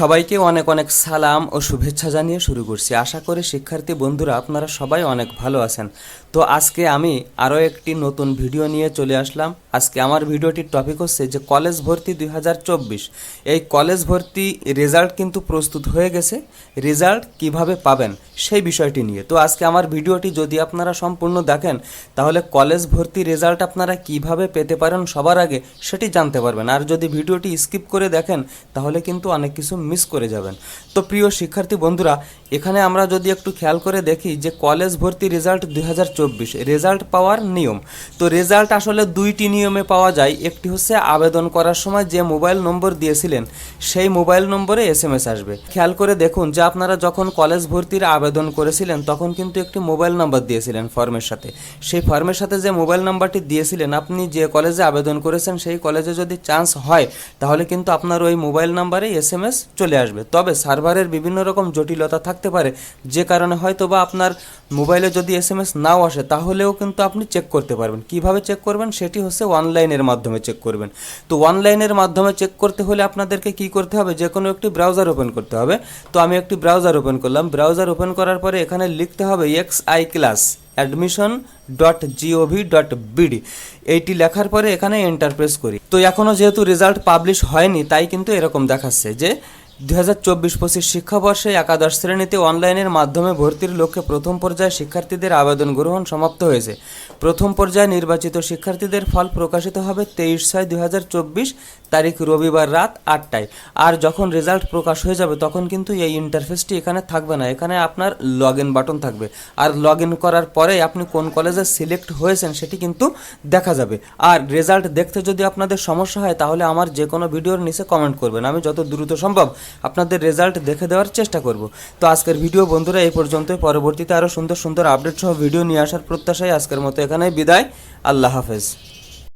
সবাইকে অনেক অনেক সালাম ও শুভেচ্ছা জানিয়ে শুরু করছি। আশা করি শিক্ষার্থী বন্ধুরা, আপনারা সবাই অনেক ভালো আছেন। তো আজকে আমি আরও একটি নতুন ভিডিও নিয়ে চলে আসলাম। আজকে আমার ভিডিওটির টপিক হচ্ছে যে, কলেজ ভর্তি দুই হাজার চব্বিশ। এই কলেজ ভর্তি রেজাল্ট কিন্তু প্রস্তুত হয়ে গেছে। রেজাল্ট কীভাবে পাবেন সেই বিষয়টি নিয়ে। তো আজকে আমার ভিডিওটি যদি আপনারা সম্পূর্ণ দেখেন, তাহলে কলেজ ভর্তি রেজাল্ট আপনারা কীভাবে পেতে পারেন সবার আগে সেটি জানতে পারবেন। আর যদি ভিডিওটি স্কিপ করে দেখেন, তাহলে কিন্তু অনেক কিছু মিস করে যাবেন। তো প্রিয় শিক্ষার্থী বন্ধুরা, এখানে আমরা যদি একটু খেয়াল করে দেখি যে কলেজ ভর্তি রেজাল্ট দুই হাজার চব্বিশ রেজাল্ট পাওয়ার নিয়ম। তো রেজাল্ট আসলে দুইটি নিয়মে পাওয়া যায়। একটি হচ্ছে আবেদন করার সময় যে মোবাইল নম্বর দিয়েছিলেন, সেই মোবাইল নম্বরে এস এম এস আসবে। খেয়াল করে দেখুন যে আপনারা যখন কলেজ ভর্তির আবেদন করেছিলেন, তখন কিন্তু একটি মোবাইল নাম্বার দিয়েছিলেন ফর্মের সাথে। সেই ফর্মের সাথে যে মোবাইল নাম্বারটি দিয়েছিলেন, আপনি যে কলেজে আবেদন করেছেন, সেই কলেজে যদি চান্স হয়, তাহলে কিন্তু আপনার ওই মোবাইল নাম্বারে এস এম এস চলে আসবে। তবে সার্ভারের বিভিন্ন রকম জটিলতা থাকতে পারে। যে কারণে হয়তো বা আপনার মোবাইলে যদি এস এম এস নাও আসে, তাহলেও কিন্তু আপনি চেক করতে পারবেন। কীভাবে চেক করবেন? সেটি হচ্ছে অনলাইনের মাধ্যমে চেক করবেন। তো অনলাইনের মাধ্যমে চেক করতে হলে আপনাদেরকে কি করতে হবে? যে কোনো একটি ব্রাউজার ওপেন করতে হবে। তো আমি একটি ব্রাউজার ওপেন করলাম। ব্রাউজার ওপেন করার পরে এখানে লিখতে হবে X I class admission dot gov dot BD এইটি লেখার পরে এখানে এন্টার প্রেস করি। তো এখনও যেহেতু রেজাল্ট পাবলিশ হয়নি, তাই কিন্তু এরকম দেখাচ্ছে যে দুই হাজার চব্বিশ পঁচিশ শিক্ষাবর্ষে একাদশ শ্রেণীতে অনলাইনের মাধ্যমে ভর্তির লক্ষ্যে প্রথম পর্যায়ে শিক্ষার্থীদের আবেদন গ্রহণ সমাপ্ত হয়েছে। প্রথম পর্যায়ে নির্বাচিত শিক্ষার্থীদের ফল প্রকাশিত হবে তেইশ ছয় দু হাজার চব্বিশ তারিখ রবিবার রাত আটটায়। আর যখন রেজাল্ট প্রকাশ হয়ে যাবে, তখন কিন্তু এই ইন্টারফেসটি এখানে থাকবে না। এখানে আপনার লগ ইন বাটন থাকবে। আর লগ ইন করার পরে আপনি কোন কলেজে সিলেক্ট হয়েছেন সেটি কিন্তু দেখা যাবে। আর রেজাল্ট দেখতে যদি আপনাদের সমস্যা হয়, তাহলে আমার যে কোনো ভিডিওর নিচে কমেন্ট করবেন। আমি যত দ্রুত সম্ভব আপনাদের রেজাল্ট দেখে দেওয়ার চেষ্টা করব। তো আজকের ভিডিও বন্ধুরা এই পর্যন্তই। পরবর্তীতে আরও সুন্দর সুন্দর আপডেট সহ ভিডিও নিয়ে আসার প্রত্যাশায় আজকের মতো এখানেই বিদায়। আল্লাহ হাফেজ।